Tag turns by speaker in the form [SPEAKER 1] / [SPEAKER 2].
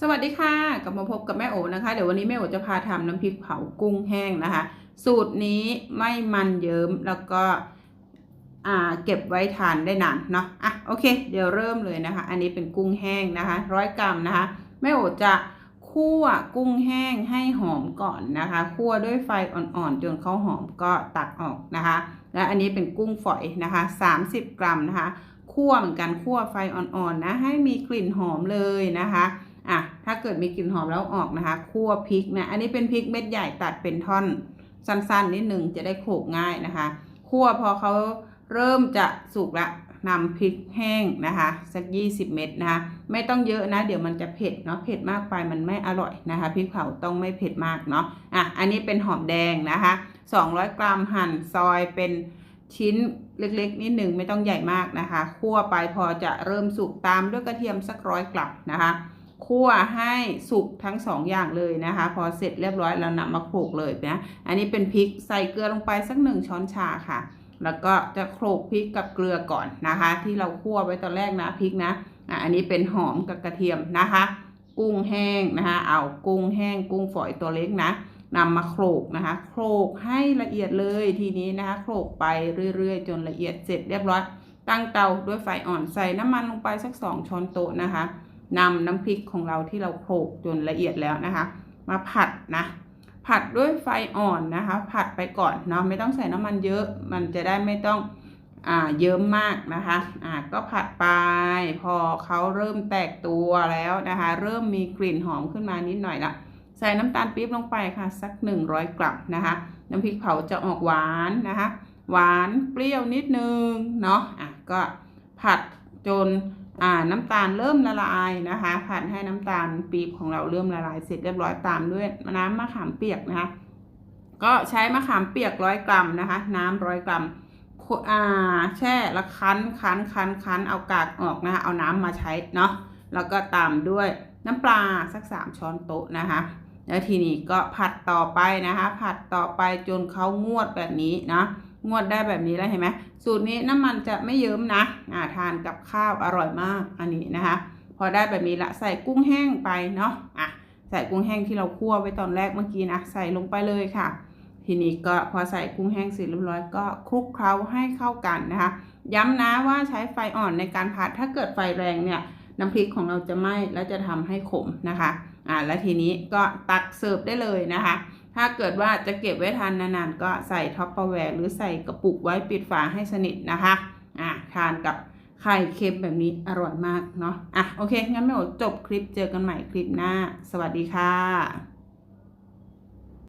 [SPEAKER 1] สวัสดีค่ะ กลับมาพบกับแม่โอนะคะ เดี๋ยววันนี้แม่โอจะพาทำน้ำพริกเผากุ้งแห้งนะคะ สูตรนี้ไม่มันเยิ้มแล้วก็เก็บไว้ทานได้นานเนาะอะโอเค เดี๋ยวเริ่มเลยนะคะ อันนี้เป็นกุ้งแห้งนะคะร้อยกรัมนะคะแม่โอจะคั่วกุ้งแห้งให้หอมก่อนนะคะคั่วด้วยไฟอ่อนๆจนเขาหอมก็ตักออกนะคะ และอันนี้เป็นกุ้งฝอยนะคะ 30 กรัมนะคะคั่วเหมือนกันคั่วไฟอ่อนๆนะให้มีกลิ่นหอมเลยนะคะ อะถ้าเกิดมีกลิ่นหอมแล้วออกนะคะคั่วพริกนะ อันนี้เป็นพริกเม็ดใหญ่ตัดเป็นท่อนสั้นๆนิดหนึ่งจะได้โขกง่ายนะคะคั่วพอเขาเริ่มจะสุกละนำพริกแห้งนะคะสัก 20 เม็ดนะคะไม่ต้องเยอะนะ เดี๋ยวมันจะเผ็ดเนาะเผ็ดมากไปมันไม่อร่อยนะคะพริกเผาต้องไม่เผ็ดมากเนาะอะอันนี้เป็นหอมแดงนะคะ 200 กรัมหั่นซอยเป็นชิ้นเล็กๆนิดหนึ่งไม่ต้องใหญ่มากนะคะคั่วไปพอจะเริ่มสุกตามด้วยกระเทียมสักร้อยกลับนะคะ คั่วให้สุกทั้งสองอย่างเลยนะคะ พอเสร็จเรียบร้อยเรานำมาโขลกเลยนะ อันนี้เป็นพริกใส่เกลือลงไปสักหนึ่งช้อนชาค่ะ แล้วก็จะโขลกพริกกับเกลือก่อนนะคะ ที่เราคั่วไว้ตอนแรกนะพริกนะอันนี้เป็นหอมกับกระเทียมนะคะ กุ้งแห้งนะคะเอากุ้งแห้ง กุ้งฝอยตัวเล็กนะนำมาโขลกนะคะโขลกให้ละเอียดเลยทีนี้นะคะโขลกไปเรื่อยๆ จนละเอียดเสร็จเรียบร้อยตั้งเตาด้วยไฟอ่อนใส่น้ำมันลงไปสักสองช้อนโต๊ะนะคะ นำน้ำพริกของเราที่เราโขลกจนละเอียดแล้วนะคะ มาผัดนะ ผัดด้วยไฟอ่อนนะคะ ผัดไปก่อนเนาะไม่ต้องใส่น้ำมันเยอะ มันจะได้ไม่ต้องอ่าเยิ้มมากนะคะอ่าก็ผัดไปพอเขาเริ่มแตกตัวแล้วนะคะ เริ่มมีกลิ่นหอมขึ้นมานิดหน่อยละใส่น้ำตาลปี๊บลงไปค่ะสัก 100 กรัมนะคะ น้ำพริกเผาจะออกหวานนะคะ หวานเปรี้ยวนิดนึงเนาะอะก็ผัดจน อ่าน้ำตาลเริ่มละลายนะคะผัดให้น้ำตาลปี๊บของเราเริ่มละลายเสร็จเรียบร้อยตามด้วยน้ำมะขามเปียกนะคะ ก็ใช้มะขามเปียกร้อยกรัมนะคะ น้ำร้อยกรัมอ่าแช่แล้วคั้นคั้นคั้นคั้นเอากากออกนะคะเอาน้ำมาใช้เนาะแล้วก็ตามด้วยน้ำปลาสักสามช้อนโต๊ะนะคะ แล้วทีนี้ก็ผัดต่อไปนะคะ ผัดต่อไปจนเขางวดแบบนี้นะ งวดได้แบบนี้แล้วเห็นไหมสูตรนี้น้ำมันจะไม่เยิ้มนะอ่าทานกับข้าวอร่อยมากอันนี้นะคะ พอได้แบบนี้ละใส่กุ้งแห้งไปเนาะอะใส่กุ้งแห้งที่เราคั่วไว้ตอนแรกเมื่อกี้นะใส่ลงไปเลยค่ะทีนี้ก็พอใส่กุ้งแห้งเสร็จเรียบร้อยก็คลุกเคล้าให้เข้ากันนะคะ ย้ำนะว่าใช้ไฟอ่อนในการผัดถ้าเกิดไฟแรงเนี่ยน้ำพริกของเราจะไหม้แล้วจะทำให้ขมนะคะอ่าแล้วทีนี้ก็ตักเสิร์ฟได้เลยนะคะ ถ้าเกิดว่าจะเก็บไว้ทานนานๆ ก็ใส่ท็อปเปอร์แวร์หรือใส่กระปุกไว้ปิดฝาให้สนิทนะคะอะทานกับไข่เค็มแบบนี้อร่อยมากเนาะอะโอเคงั้นไม่หมดจบคลิปเจอกันใหม่คลิปหน้า สวัสดีค่ะ